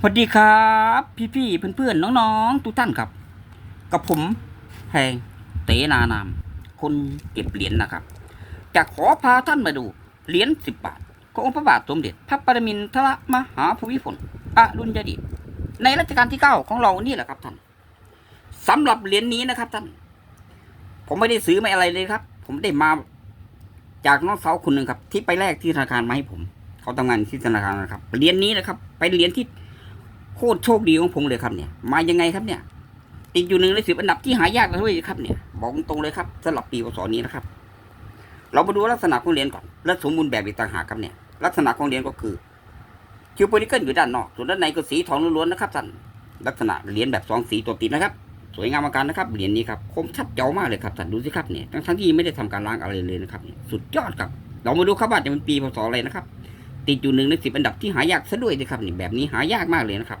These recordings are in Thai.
สวัสดีครับ พี่ๆเพื่อนๆน้องๆทุกท่านครับ กับผมแพงเตนานาม คนเก็บเหรียญนะครับ จะขอพาท่านมาดูเหรียญสิบบาทขององค์พระบาทสมเด็จ พระปรมินทรมหาภูมิพลอดุลยเดชในรัชกาลที่เก้าของเรานี่แหละครับท่านสำหรับเหรียญนี้นะครับท่าน ผมไม่ได้ซื้อไม่อะไรเลยครับ ผมได้มาจากน้องสาวคนหนึ่งครับ ที่ไปแลกที่ธนาคารมาให้ผม เขาทำงานที่ธนาคารนะครับเหรียญนี้นะครับเป็นเหรียญที่ โคตรโชคดีของผมเลยครับเนี่ย มายังไงครับเนี่ย ติดอยู่หนึ่งในสิบอันดับที่หายากเลยครับเนี่ย บอกตรงๆเลยครับสำหรับปีพศนี้นะครับ เรามาดูลักษณะของเหรียญก่อน และสมบูรณ์แบบอีกต่างหากครับเนี่ย ลักษณะของเหรียญก็คือคิวโพนิเกิลอยู่ด้านนอก ส่วนด้านในก็สีทองล้วนๆนะครับท่านลักษณะเหรียญแบบสองสีตัวติดนะครับ สวยงามมากนะครับเหรียญนี้ครับคมชัดเจ๋วมากเลยครับท่านดูสิครับเนี่ยทั้งที่ไม่ได้ทำการล้างอะไรเลยนะครับสุดยอดครับ เรามาดูครับว่าจะเป็นปีพศอะไรนะครับติดอยู่หนึ่งในสิบอันดับที่หายากซะด้วยนะครับนี่แบบนี้หายากมากเลยนะครับ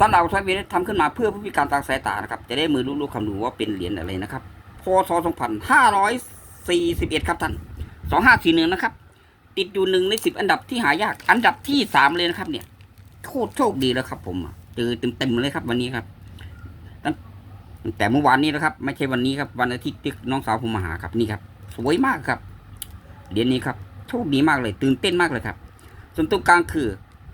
สำหรับทวีทำขึ้นมาเพื่อผู้พิการทางสายตานะครับ จะได้มือลูกๆคำดูว่าเป็นเหรียญอะไรนะครับ พศ 2541 ครับท่าน 2541 นะครับ ติดอยู่หนึ่งในสิบอันดับที่หายาก อันดับที่สามเลยนะครับ เนี่ย โคตรโชคดีแล้วครับผมเจอเต็มๆเลยครับวันนี้ครับตั้งตั้งแต่เมื่อวานนี้นะครับ ไม่ใช่วันนี้ครับ วันอาทิตย์ที่น้องสาวผมมาหาครับนี่ครับ สวยมากครับ เหรียญนี้ครับ โชคดีมากเลย ตื่นเต้นมากเลยครับ ส่วนตรงกลางคือ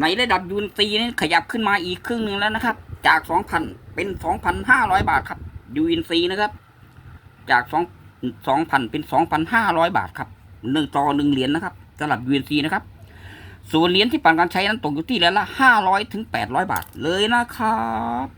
ในระดับยูนซีนี่ขยับขึ้นมาอีกครึ่งหนึ่งแล้วนะครับ จากสองพันเป็นสองพันห้าร้อยบาทครับยูนซีนะครับ จากสองสองพันเป็นสองพันห้าร้อยบาทครับหนึ่งต่อหนึ่งเหรียญนะครับสำหรับยูนซีนะครับ ส่วนเหรียญที่ผ่านการใช้นั้นตกอยู่ที่เหรียญละ500ถึงแปดร้อยบาทเลยนะครับ